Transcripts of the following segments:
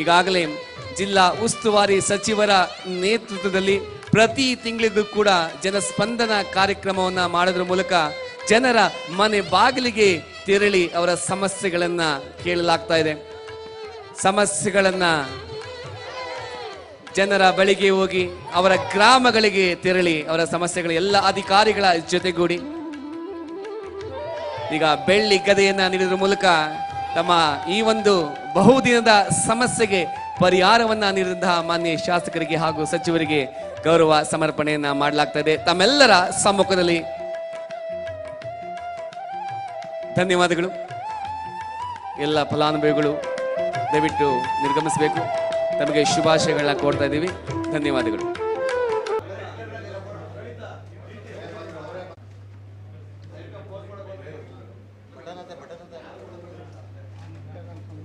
ಈಗಾಗಲೇ ಜಿಲ್ಲಾ ಉಸ್ತುವಾರಿ ಸಚಿವರ ನೇತೃತ್ವದಲ್ಲಿ ಪ್ರತಿ ತಿಂಗಳಿಗೂ ಕೂಡ ಜನಸ್ಪಂದನ ಕಾರ್ಯಕ್ರಮವನ್ನು ಮಾಡೋದ್ರ ಮೂಲಕ ಜನರ ಮನೆ ಬಾಗಿಲಿಗೆ ತೆರಳಿ ಅವರ ಸಮಸ್ಯೆಗಳನ್ನು ಕೇಳಲಾಗ್ತಾ ಇದೆ. ಸಮಸ್ಯೆಗಳನ್ನು ಜನರ ಬಳಿಗೆ ಹೋಗಿ ಅವರ ಗ್ರಾಮಗಳಿಗೆ ತೆರಳಿ ಅವರ ಸಮಸ್ಯೆಗಳು ಎಲ್ಲ ಅಧಿಕಾರಿಗಳ ಜೊತೆಗೂಡಿ ಈಗ ಬೆಳ್ಳಿ ಗದೆಯನ್ನು ನೀಡಿದ್ರ ಮೂಲಕ ತಮ್ಮ ಈ ಒಂದು ಬಹುದಿನದ ಸಮಸ್ಯೆಗೆ ಪರಿಹಾರವನ್ನ ನೀಡಿದಂತಹ ಮಾನ್ಯ ಶಾಸಕರಿಗೆ ಹಾಗೂ ಸಚಿವರಿಗೆ ಗೌರವ ಸಮರ್ಪಣೆಯನ್ನ ಮಾಡಲಾಗ್ತಾ ತಮ್ಮೆಲ್ಲರ ಸಮ್ಮುಖದಲ್ಲಿ ಧನ್ಯವಾದಗಳು. ಎಲ್ಲ ಫಲಾನುಭವಿಗಳು ದಯವಿಟ್ಟು ನಿರ್ಗಮಿಸಬೇಕು. ತಮಗೆ ಶುಭಾಶಯಗಳನ್ನ ಕೋರ್ತಾ ಇದ್ದೀವಿ. ಧನ್ಯವಾದಗಳು.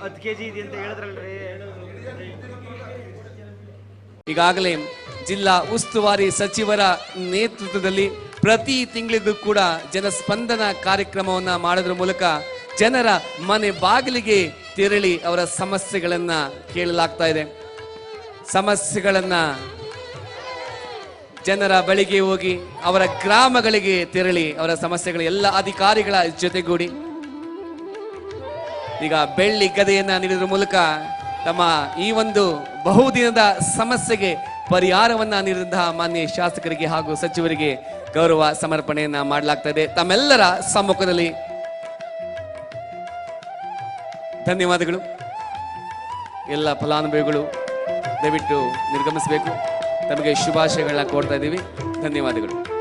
ಹತ್ತು ಕೆ ಜಿ ಇದೆ ಅಂತ ಹೇಳಿದ್ರಲ್ರಿ. ಈಗಾಗಲೇ ಜಿಲ್ಲಾ ಉಸ್ತುವಾರಿ ಸಚಿವರ ನೇತೃತ್ವದಲ್ಲಿ ಪ್ರತಿ ತಿಂಗಳಿಗೂ ಕೂಡ ಜನಸ್ಪಂದನ ಕಾರ್ಯಕ್ರಮವನ್ನ ಮಾಡೋದ್ರ ಮೂಲಕ ಜನರ ಮನೆ ಬಾಗಿಲಿಗೆ ತೆರಳಿ ಅವರ ಸಮಸ್ಯೆಗಳನ್ನ ಕೇಳಲಾಗ್ತಾ ಇದೆ. ಸಮಸ್ಯೆಗಳನ್ನ ಜನರ ಬಳಿಗೆ ಹೋಗಿ ಅವರ ಗ್ರಾಮಗಳಿಗೆ ತೆರಳಿ ಅವರ ಸಮಸ್ಯೆಗಳ ಎಲ್ಲ ಅಧಿಕಾರಿಗಳ ಜೊತೆಗೂಡಿ ಈಗ ಬೆಳ್ಳಿ ಗದೆಯನ್ನ ನೀಡಿದ ಮೂಲಕ ತಮ್ಮ ಈ ಒಂದು ಬಹುದಿನದ ಸಮಸ್ಯೆಗೆ ಪರಿಹಾರವನ್ನ ನೀಡಿದಂತಹ ಮಾನ್ಯ ಶಾಸಕರಿಗೆ ಹಾಗೂ ಸಚಿವರಿಗೆ ಗೌರವ ಸಮರ್ಪಣೆಯನ್ನ ಮಾಡಲಾಗ್ತಾ ಇದೆ ತಮ್ಮೆಲ್ಲರ ಸಮ್ಮುಖದಲ್ಲಿ ಧನ್ಯವಾದಗಳು. ಎಲ್ಲ ಫಲಾನುಭವಿಗಳು ದಯವಿಟ್ಟು ನಿರ್ಗಮಿಸಬೇಕು. ತಮಗೆ ಶುಭಾಶಯಗಳನ್ನ ಕೋರ್ತಾ ಇದ್ದೀವಿ. ಧನ್ಯವಾದಗಳು.